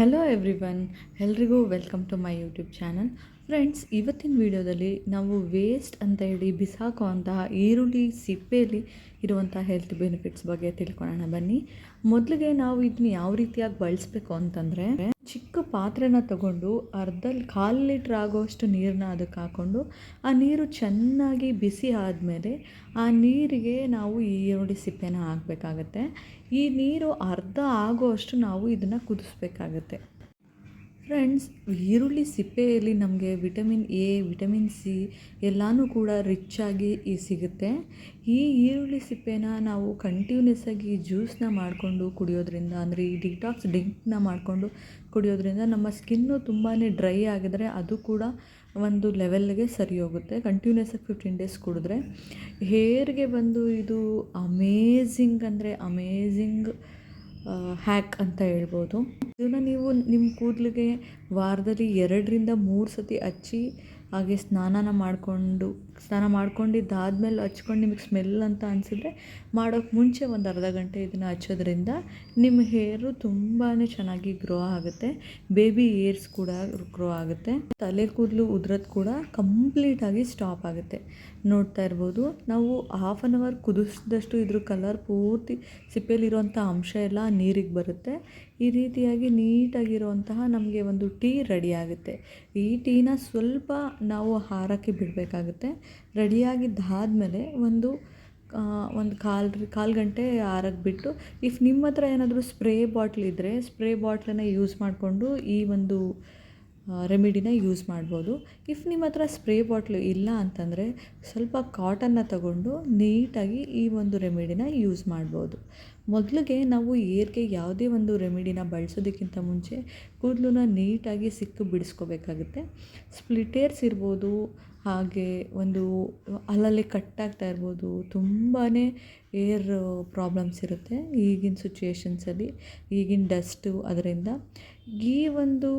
Hello everyone ಎಲ್ರಿಗೂ welcome to my YouTube channel friends ಇವತ್ತಿನ ವಿಡಿಯೋದಲ್ಲಿ ನಾವು ವೇಸ್ಟ್ ಅಂತ ಹೇಳಿ ಬಿಸಾಕುವಂತಹ ಈರುಳ್ಳಿ ಸಿಪ್ಪೆಯಲ್ಲಿ ಇರುವಂಥ ಹೆಲ್ತ್ ಬೆನಿಫಿಟ್ಸ್ ಬಗ್ಗೆ ತಿಳ್ಕೊಳ್ಳೋಣ. ಬನ್ನಿ, ಮೊದಲಿಗೆ ನಾವು ಇದನ್ನ ಯಾವ ರೀತಿಯಾಗಿ ಬಳಸಬೇಕು ಅಂತಂದರೆ, ಚಿಕ್ಕ ಪಾತ್ರೆನ ತಗೊಂಡು ಅರ್ಧ ಕಾಲು ಲೀಟ್ರ್ ಆಗೋಷ್ಟು ನೀರನ್ನ ಅದಕ್ಕೆ ಹಾಕ್ಕೊಂಡು, ಆ ನೀರು ಚೆನ್ನಾಗಿ ಬಿಸಿ ಆದಮೇಲೆ ಆ ನೀರಿಗೆ ನಾವು ಈ ಈರುಳ್ಳಿ ಸಿಪ್ಪೆನ ಹಾಕಬೇಕಾಗತ್ತೆ. ಈ ನೀರು ಅರ್ಧ ಆಗೋಷ್ಟು ನಾವು ಇದನ್ನು ಕುದಿಸ್ಬೇಕಾಗತ್ತೆ. ಫ್ರೆಂಡ್ಸ್, ಈರುಳ್ಳಿ ಸಿಪ್ಪೆಯಲ್ಲಿ ನಮಗೆ ವಿಟಮಿನ್ ಎ, ವಿಟಮಿನ್ ಸಿ ಎಲ್ಲನೂ ಕೂಡ ರಿಚ್ ಆಗಿ ಸಿಗುತ್ತೆ. ಈ ಈರುಳ್ಳಿ ಸಿಪ್ಪೆನ ನಾವು ಕಂಟಿನ್ಯೂಸ್ ಆಗಿ ಜ್ಯೂಸನ್ನ ಮಾಡಿಕೊಂಡು ಕುಡಿಯೋದ್ರಿಂದ, ಅಂದರೆ ಈ ಡಿಟಾಕ್ಸ್ ಡ್ರಿಂಕ್ನ ಮಾಡಿಕೊಂಡು ಕುಡಿಯೋದ್ರಿಂದ ನಮ್ಮ ಸ್ಕಿನ್ನು ತುಂಬಾ ಡ್ರೈ ಆಗಿದ್ರೆ ಅದು ಕೂಡ ಒಂದು ಲೆವೆಲ್ಗೆ ಸರಿ ಹೋಗುತ್ತೆ. ಕಂಟಿನ್ಯೂಸ್ ಆಗಿ ಫಿಫ್ಟೀನ್ ಡೇಸ್ ಕುಡಿದ್ರೆ. ಹೇರ್ಗೆ ಬಂದು ಇದು ಅಮೇಝಿಂಗ್ ಅಂದರೆ ಅಮೇಝಿಂಗ್ ಹ್ಯಾಕ್ ಅಂತ ಹೇಳ್ಬೋದು. ಇದನ್ನು ನೀವು ನಿಮ್ಮ ಕೂದಲಿಗೆ ವಾರದಲ್ಲಿ ಎರಡರಿಂದ ಮೂರು ಸತಿ ಹಚ್ಚಿ ಹಾಗೆ ಸ್ನಾನನ ಮಾಡಿಕೊಂಡು, ಸ್ನಾನ ಮಾಡ್ಕೊಂಡಿದ್ದಾದ್ಮೇಲೆ ಹಚ್ಕೊಂಡು ನಿಮಗೆ ಸ್ಮೆಲ್ ಅಂತ ಅನಿಸಿದ್ರೆ ಮಾಡೋಕ್ಕೆ ಮುಂಚೆ ಒಂದು ಅರ್ಧ ಗಂಟೆ ಇದನ್ನು ಹಚ್ಚೋದ್ರಿಂದ ನಿಮ್ಮ ಹೇರು ತುಂಬಾ ಚೆನ್ನಾಗಿ ಗ್ರೋ ಆಗುತ್ತೆ. ಬೇಬಿ ಏರ್ಸ್ ಕೂಡ ಗ್ರೋ ಆಗುತ್ತೆ. ತಲೆ ಕೂದಲು ಉದ್ರದ್ದು ಕೂಡ ಕಂಪ್ಲೀಟಾಗಿ ಸ್ಟಾಪ್ ಆಗುತ್ತೆ. ನೋಡ್ತಾ ಇರ್ಬೋದು, ನಾವು ಹಾಫ್ ಆನ್ ಅವರ್ ಕುದಿಸಿದಷ್ಟು ಇದ್ರ ಕಲರ್ ಪೂರ್ತಿ ಸಿಪ್ಪೆಯಲ್ಲಿರುವಂಥ ಅಂಶ ಎಲ್ಲ ನೀರಿಗೆ ಬರುತ್ತೆ. ಈ ರೀತಿಯಾಗಿ ನೀಟಾಗಿರುವಂತಹ ನಮಗೆ ಒಂದು ಟೀ ರೆಡಿ ಆಗುತ್ತೆ. ಈ ಟೀನ ಸ್ವಲ್ಪ ನಾವು ಹಾರಕ್ಕೆ ಬಿಡಬೇಕಾಗುತ್ತೆ. ರೆಡಿಯಾಗಿದ್ದಾದಮೇಲೆ ಒಂದು ಒಂದು ಕಾಲು ಕಾಲು ಗಂಟೆ ಆರಕ್ಕೆ ಬಿಟ್ಟು, ಇಫ್ ನಿಮ್ಮ ಹತ್ರ ಏನಾದರೂ ಸ್ಪ್ರೇ ಬಾಟ್ಲ್ ಇದ್ದರೆ ಸ್ಪ್ರೇ ಬಾಟ್ಲನ್ನು ಯೂಸ್ ಮಾಡಿಕೊಂಡು ಈ ಒಂದು ರೆಮಿಡಿನ ಯೂಸ್ ಮಾಡ್ಬೋದು. ಇಫ್ ನಿಮ್ಮ ಹತ್ರ ಸ್ಪ್ರೇ ಬಾಟ್ಲು ಇಲ್ಲ ಅಂತಂದರೆ ಸ್ವಲ್ಪ ಕಾಟನ್ನ ತಗೊಂಡು ನೀಟಾಗಿ ಈ ಒಂದು ರೆಮಿಡಿನ ಯೂಸ್ ಮಾಡ್ಬೋದು. ಮೊದಲಿಗೆ ನಾವು ಏರ್ಗೆ ಯಾವುದೇ ಒಂದು ರೆಮಿಡಿನ ಬಳಸೋದಕ್ಕಿಂತ ಮುಂಚೆ ಕೂದಲನ್ನ ನೀಟಾಗಿ ಸಿಕ್ಕು ಬಿಡಿಸ್ಕೋಬೇಕಾಗುತ್ತೆ. ಸ್ಪ್ಲಿಟೇರ್ಸ್ ಇರ್ಬೋದು, ಹಾಗೆ ಒಂದು ಅಲ್ಲಲ್ಲಿ ಕಟ್ಟಾಗ್ತಾ ಇರ್ಬೋದು ತುಂಬಾ ಏರ್ ಪ್ರಾಬ್ಲಮ್ಸ್ ಇರುತ್ತೆ ಈಗಿನ ಸಿಚುಯೇಷನ್ಸಲ್ಲಿ ಈಗಿನ ಡಸ್ಟು ಅದರಿಂದ. ಈ ಒಂದು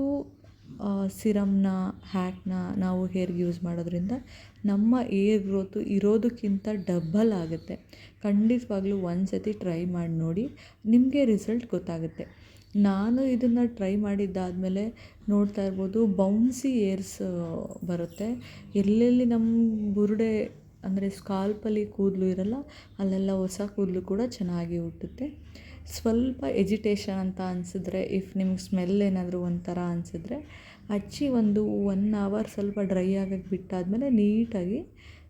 ಸಿರಮ್ನ ಹ್ಯಾಕ್ನ ನಾವು ಹೇರ್ಗೆ ಯೂಸ್ ಮಾಡೋದ್ರಿಂದ ನಮ್ಮ ಏರ್ ಗ್ರೋತು ಇರೋದಕ್ಕಿಂತ ಡಬ್ಬಲ್ ಆಗುತ್ತೆ. ಖಂಡಿತವಾಗ್ಲೂ ಒಂದು ಸತಿ ಟ್ರೈ ಮಾಡಿ ನೋಡಿ ನಿಮಗೆ ರಿಸಲ್ಟ್ ಗೊತ್ತಾಗುತ್ತೆ. ನಾನು ಇದನ್ನು ಟ್ರೈ ಮಾಡಿದ್ದಾದಮೇಲೆ ನೋಡ್ತಾ ಇರ್ಬೋದು ಬೌನ್ಸಿ ಏರ್ಸ್ ಬರುತ್ತೆ. ಎಲ್ಲೆಲ್ಲಿ ನಮ್ಮ ಬುರುಡೆ ಅಂದರೆ ಸ್ಕಾಲ್ಪಲ್ಲಿ ಕೂದಲು ಇರಲ್ಲ, ಅಲ್ಲೆಲ್ಲ ಹೊಸ ಕೂದಲು ಕೂಡ ಚೆನ್ನಾಗಿ ಹುಟ್ಟುತ್ತೆ. ಸ್ವಲ್ಪ ಎಜಿಟೇಷನ್ ಅಂತ ಅನಿಸಿದ್ರೆ ಇಫ್ ನಿಮ್ಗೆ ಸ್ಮೆಲ್ ಏನಾದರೂ ಒಂಥರ ಅನಿಸಿದ್ರೆ ಹಚ್ಚಿ ಒಂದು ಒನ್ ಅವರ್ ಸ್ವಲ್ಪ ಡ್ರೈ ಆಗಕ್ಕೆ ಬಿಟ್ಟಾದಮೇಲೆ ನೀಟಾಗಿ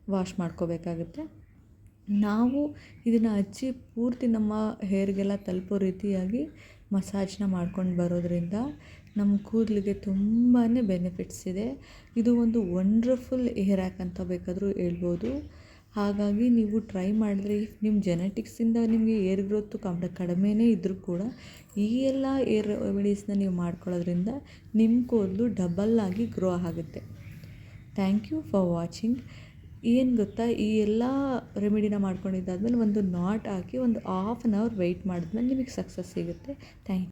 ವಾಶ್ ಮಾಡ್ಕೋಬೇಕಾಗುತ್ತೆ. ನಾವು ಇದನ್ನು ಹಚ್ಚಿ ಪೂರ್ತಿ ನಮ್ಮ ಹೇರ್ಗೆಲ್ಲ ತಲುಪೋ ರೀತಿಯಾಗಿ ಮಸಾಜ್ನ ಮಾಡ್ಕೊಂಡು ಬರೋದ್ರಿಂದ ನಮ್ಮ ಕೂದಲಿಗೆ ತುಂಬಾ ಬೆನಿಫಿಟ್ಸ್ ಇದೆ. ಇದು ಒಂದು ವಂಡ್ರಫುಲ್ ಏರ್ ಆ್ಯಕ್ ಅಂತ ಬೇಕಾದರೂ ಹೇಳ್ಬೋದು. ಹಾಗಾಗಿ ನೀವು ಟ್ರೈ ಮಾಡಿದ್ರೆ ನಿಮ್ಮ ಜೆನೆಟಿಕ್ಸಿಂದ ನಿಮಗೆ ಏರ್ ಗ್ರೋತ್ ಕಮ್, ಕಡಿಮೆನೇ ಇದ್ದರೂ ಕೂಡ ಈ ಎಲ್ಲ ಏರ್ ರೆಮಿಡೀಸ್ನ ನೀವು ಮಾಡ್ಕೊಳ್ಳೋದ್ರಿಂದ ನಿಮ್ಮ ಕೂದಲು ಡಬಲ್ ಆಗಿ ಗ್ರೋ ಆಗುತ್ತೆ. ಥ್ಯಾಂಕ್ ಯು ಫಾರ್ ವಾಚಿಂಗ್ ಏನು ಗೊತ್ತಾ? ಈ ಎಲ್ಲ ರೆಮಿಡಿನ ಮಾಡ್ಕೊಂಡಿದ್ದಾದ್ಮೇಲೆ ಒಂದು ನಾಟ್ ಹಾಕಿ ಒಂದು ಹಾಫ್ ಆನ್ ಅವರ್ ವೆಯ್ಟ್ ಮಾಡಿದ್ಮೇಲೆ ನಿಮಗೆ ಸಕ್ಸಸ್ ಸಿಗುತ್ತೆ. Thank you